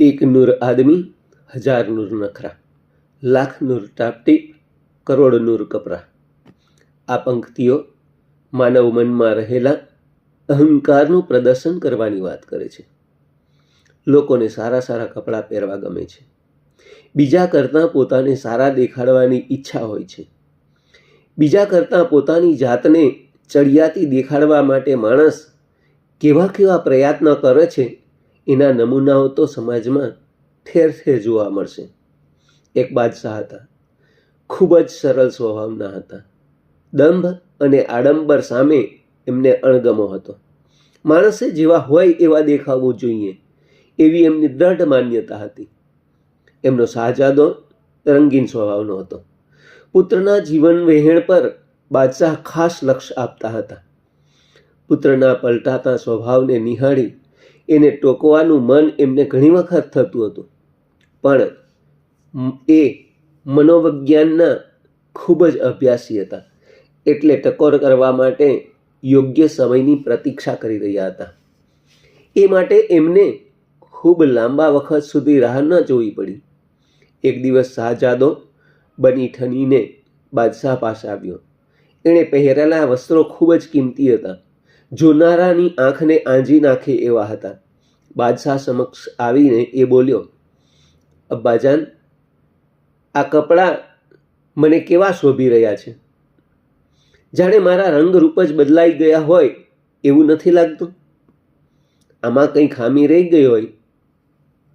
એક નૂર આદમી, હજાર નૂર નખરા. લાખ નૂર ટાપટીપ કરોડ નૂર કપરા. આ પંક્તિઓ માનવ મનમાં રહેલા અહંકારનું પ્રદર્શન કરવાની વાત કરે છે. લોકોને સારા સારા કપડાં પહેરવા ગમે છે. બીજા કરતાં પોતાને સારા દેખાડવાની ઈચ્છા હોય છે. બીજા કરતાં પોતાની જાતને ચડિયાતી દેખાડવા માટે માણસ કેવા કેવા પ્રયત્ન કરે છે એના નમૂનાઓ તો સમાજમાં ઠેર ઠેર જોવા મળશે. એક બાદશાહ હતા. ખૂબ જ સરળ સ્વભાવના હતા. દંભ અને આડંબર સામે એમને અણગમો હતો. માણસે જેવા હોય એવા દેખાવું જોઈએ. એવી એમની દ્રઢ માન્યતા હતી. એમનો શાહજાદો રંગીન સ્વભાવનો હતો. પુત્રના જીવન વહેણ પર બાદશાહ ખાસ લક્ષ્ય આપતા હતા. પુત્રના પલટાતા સ્વભાવને નિહાળી એને ટોકવાનું મન એમને ઘણી વખત થતું હતું. પણ એ મનોવિજ્ઞાનના ખૂબ જ અભ્યાસી હતા. એટલે ટકોર કરવા માટે યોગ્ય સમયની પ્રતીક્ષા કરી રહ્યા હતા. એ માટે એમને ખૂબ લાંબા વખત સુધી રાહ ન જોવી પડી. એક દિવસ શાહજાદો બની ઠનીને બાદશાહ પાસે આવ્યો. એણે પહેરેલા વસ્ત્રો ખૂબ જ કિંમતી હતા. જોનારાની આંખને આંજી નાખે એવા હતા. બાદશાહ સમક્ષ આવીને એ બોલ્યો, અબ્બાજાન, આ કપડાં મને કેવા શોભી રહ્યા છે? જાણે મારા રંગરૂપ જ બદલાઈ ગયા હોય એવું નથી લાગતું? આમાં કંઈ ખામી રહી ગઈ હોય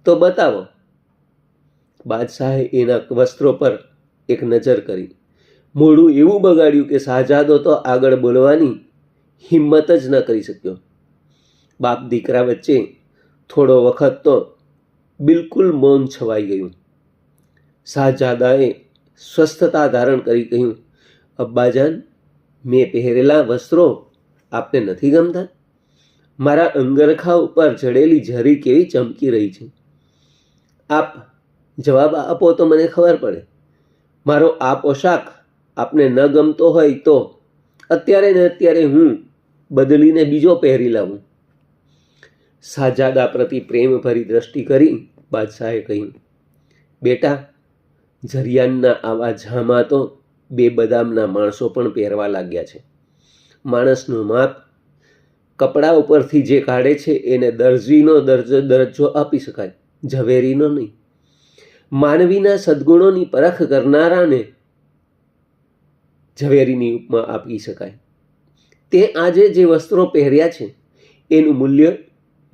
તો બતાવો. બાદશાહે એના વસ્ત્રો પર એક નજર કરી. મોઢું એવું બગાડ્યું કે શાહજાદો તો આગળ બોલવાની હિંમત જ ન કરી શક્યો. બાપ દીકરા વચ્ચે થોડો વખત તો બિલકુલ મૌન છવાઈ ગયું. શાહજાદાએ સ્વસ્થતા ધારણ કરી કહ્યું, અબ્બાજાન, મેં પહેરેલા વસ્ત્રો આપને નથી ગમતા? મારા અંગરખા ઉપર જડેલી જરી કેવી ચમકી રહી છે? આપ જવાબ આપો તો મને ખબર પડે. મારો આ પોશાક આપને ન ગમતો હોય તો અત્યારે ને અત્યારે હું બદલીને બીજો પહેરી લાવું. શાહજાદા પ્રતિ પ્રેમભરી દ્રષ્ટિ કરી બાદશાહે કહ્યું, બેટા, ઝરિયાનના આવા ઝામાં તો બે બદામના માણસો પણ પહેરવા લાગ્યા છે. માણસનું માપ કપડાં ઉપરથી જે કાઢે છે એને દરજીનો દરજ્જો દરજ્જો આપી શકાય, ઝવેરીનો નહીં. માનવીના સદગુણોની પરખ કરનારાને ઝવેરીની ઉપમા આપી શકાય. તે આજે જે વસ્ત્રો પહેર્યા છે, એનું મૂલ્ય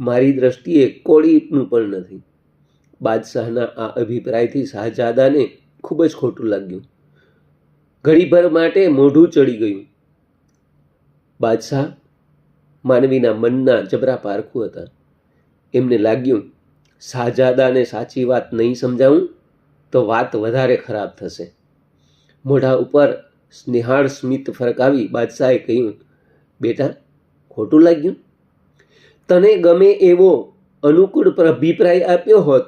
મારી દ્રષ્ટિએ કોળીનું પણ નથી. બાદશાહના આ અભિપ્રાયથી શાહજાદાને ખૂબ જ ખોટું લાગ્યું. ઘડીભર માટે મોઢું ચડી ગયું. બાદશાહ માનવીના મનના જબરા પારખું હતા. એમને લાગ્યું, શાહજાદાને સાચી વાત નહીં સમજાવું તો વાત વધારે ખરાબ થશે. મોઢા ઉપર સ્નેહાળ સ્મિત ફરકાવી બાદશાહે કહ્યું, બેટા, ખોટું લાગ્યું? તને ગમે એવો અનુકૂળ અભિપ્રાય આપ્યો હોત,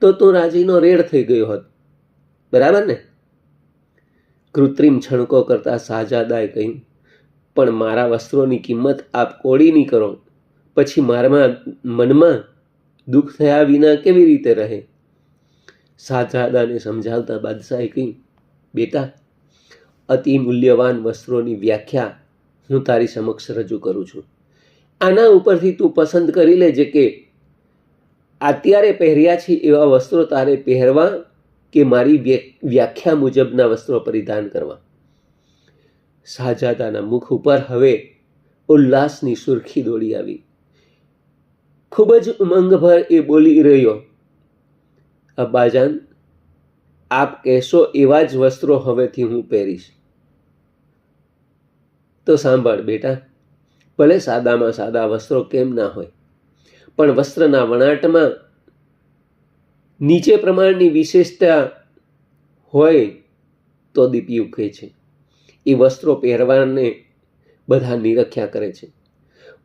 તો તું રાજીનો રેડ થઈ ગયો હોત. બરાબર ને? કૃત્રિમ છણકો કરતા શાહજાદાએ કહ્યું, પણ મારા વસ્ત્રોની કિંમત આપ કોળીની કરો. પછી મારામાં, મનમાં દુઃખ થયા વિના કેવી રીતે રહે? શાહજાદાને સમજાવતા બાદશાહે કહ્યું, બેટા અતિ મૂલ્યવાન વસ્ત્રોની વ્યાખ્યા હું તારી સમક્ષ રજૂ કરું છું. આના ઉપરથી તું પસંદ કરી લેજે કે અત્યારે પહેર્યા છે એવા વસ્ત્રો તારે પહેરવા કે મારી વ્યાખ્યા મુજબના વસ્ત્રો પરિધાન કરવા. શાહજાદાના મુખ ઉપર હવે ઉલ્લાસની સુરખી દોડી આવી. ખૂબ જ ઉમંગભર એ બોલી રહ્યો, અબ્બાજાન, આપ કહેશો એવા જ વસ્ત્રો હવેથી હું પહેરીશ. તો સાંભળ બેટા ભલે સાદામાં સાદા વસ્ત્રો કેમ ના હોય, પણ વસ્ત્રના વણાટમાં નીચે પ્રમાણની વિશેષતા હોય તો દીપી ઉખે છે. એ વસ્ત્રો પહેરવાને બધા નિરખ્યા કરે છે.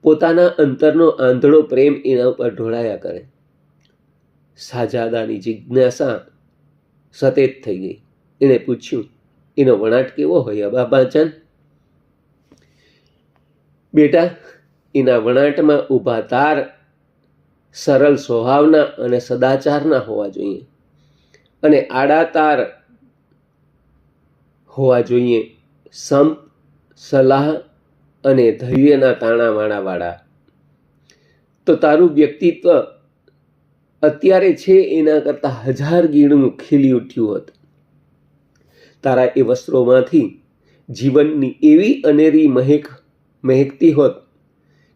પોતાના અંતરનો આંધળો પ્રેમ એના ઉપર ઢોળાયા કરે. શાહજાદાની જિજ્ઞાસા સતેત થઈ ગઈ. એણે પૂછ્યું, એનો વણાટ કેવો હોય અબાબાચાન બેટા, એના વણાટમાં ઊભા તાર સરળ સ્વભાવના અને સદાચારના હોવા જોઈએ. અને આડા તાર હોવા જોઈએ. સંપ, સલાહ અને ધૈર્યના તાણાવાણાવાળા. તો તારું વ્યક્તિત્વ અત્યારે છે એના કરતાં હજાર ગીણું ખીલી ઉઠ્યું હોત. તારા એ વસ્ત્રોમાંથી જીવનની એવી અનેરી મહેક મહેકતી હોત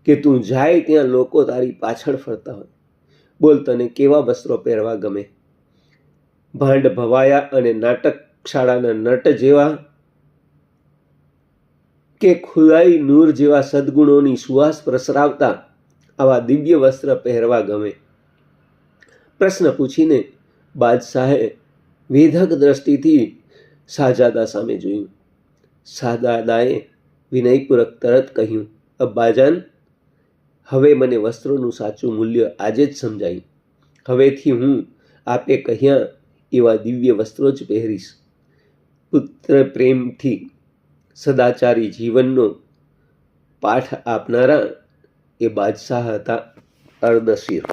કે તું જાય ત્યાં લોકો તારી પાછળ ફરતા હોય. બોલ તને કેવા વસ્ત્રો પહેરવા ગમે? ભાંડ ભવાયા અને નાટક શાળાના નટ જેવા કે ખુદાઈ નૂર જેવા સદગુણોની સુવાસ પ્રસરાવતા આવા દિવ્ય વસ્ત્ર પહેરવા ગમે? પ્રશ્ન પૂછીને બાદશાહે વેધક દ્રષ્ટિથી શાહજાદા સામે જોયું. શાહજાદાએ વિનયપૂર્વક તરત કહ્યું, અબ્બાજાન, હવે મને વસ્ત્રોનું સાચું મૂલ્ય આજે જ સમજાયું. હવેથી હું આપે કહ્યા એવા દિવ્ય વસ્ત્રો જ પહેરીશ. પુત્ર પ્રેમથી સદાચારી જીવનનો પાઠ આપનારા એ બાદશાહ હતા અર્દશીર.